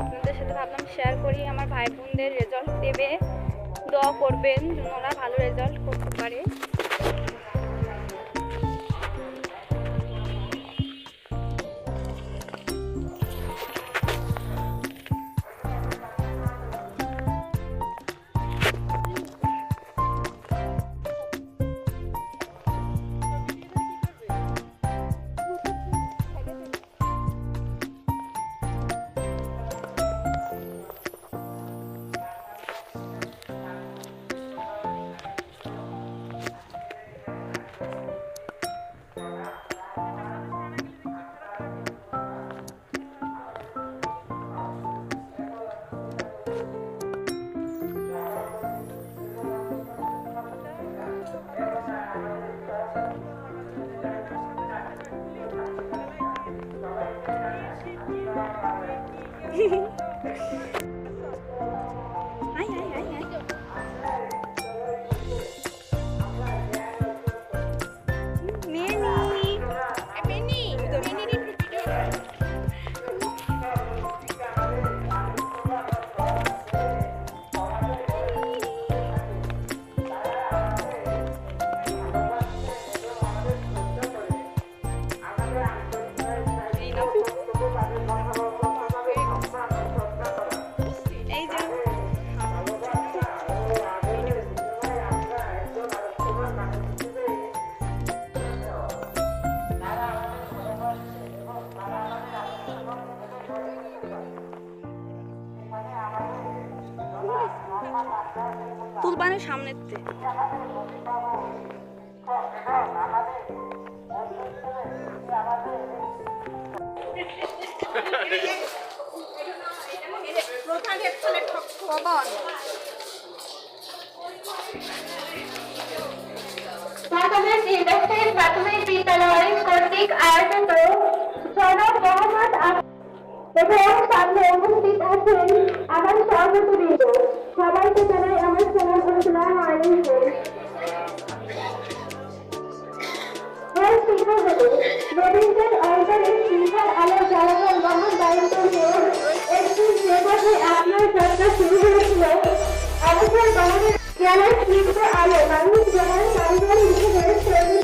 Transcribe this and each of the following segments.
আপনাদের সাথে ভাবলাম শেয়ার করি, আমার ভাই বোনদের রেজাল্ট দেবে, দোয়া করবেন, ওরা ভালো রেজাল্ট করতে পারে। প্রধান খবর মহানগর নির্বাচনের প্রাথমিক বিদ্যালয় কর্তৃক আয়োজিত জনাব মোহাম্মদ এবং সামনে উপস্থিত আছেন আমার সর্বত ভালো বহন দায়িত্ব নিয়ে একটি আপনার সরকার শুরু হয়েছিল। অবসর বাংলাদেশ জ্ঞানের তীব্র আলো মানুষ মানুষের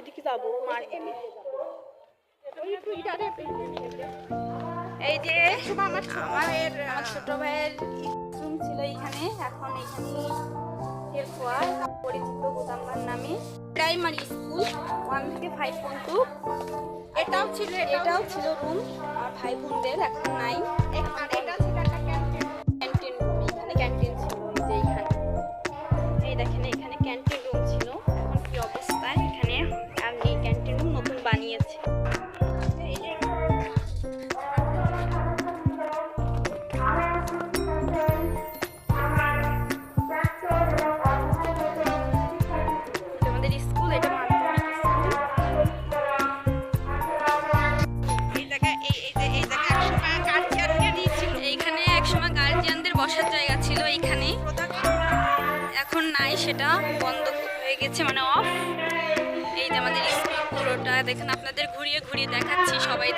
ওইদিকে যাব এই যে আমার ছোট ভাইয়ের রুম ছিল এখানে, এখন এখানে পরিচিত গোদামবার নামে প্রাইমারি স্কুল ওয়ান থেকে ফাইভ পর্যন্ত। এটাও ছিল এটাও ছিল রুম আর ভাই বোনদের এখন নাই। আর দেখেন আপনাদের ঘুরিয়ে ঘুরিয়ে দেখাচ্ছি সবাই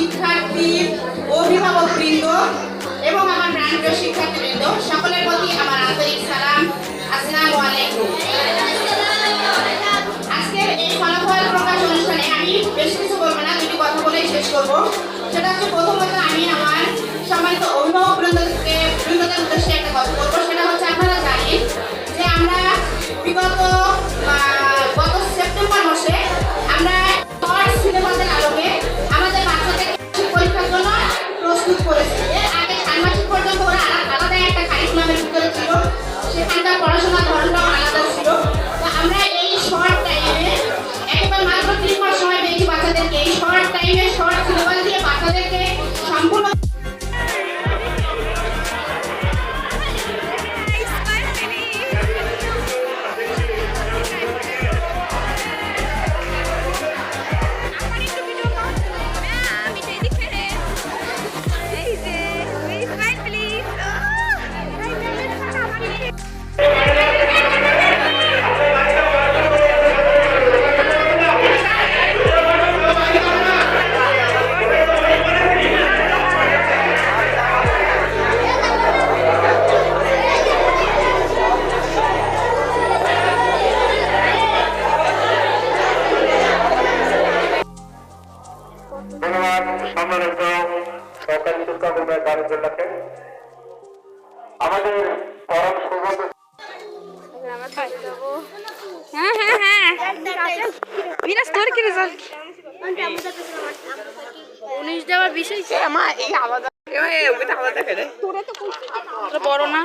শিক্ষার্থী অভিভাবকবৃন্দ এবং আমার প্রাণপ্রিয় শিক্ষার্থীবৃন্দ, সকলের প্রতি আমার আন্তরিক সালাম। আসসালামু আলাইকুম। আজকের এই ফলাফল প্রকাশ অনুষ্ঠানে আমি বেশ কিছু বলব না, দুটি কথা বলেই শেষ করব। সেটা হচ্ছে প্রথমত আমি আমার সম্মানিত অভিভাবক বৃন্দকে বৃন্দদের উদ্দেশ্যে একটা কথা বলব, সেটা হচ্ছে আপনারা জানেন সম্মানিত সহকারী শিক্ষক উদয় দারুজ্জোল্লাহকে আমাদের পরম সৌভাগ্য হ্যাঁ হ্যাঁ হ্যাঁ। মিরাজ তোর কি রেজাল্ট উনিশ দেওয়ার বিষয় কি বড় না?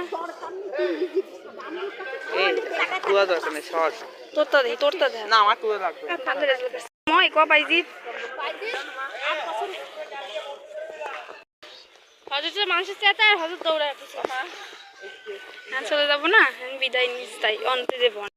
তোরটা দে তোরটা দে। না আমার তুলে লাগবে মই ক পাইজিত হজরত মানুষের চেয়ে আর হজরত দৌড়ায় হ্যাঁ। চলে যাব না? বিদায় নিস তাই অন্তে দেবো না।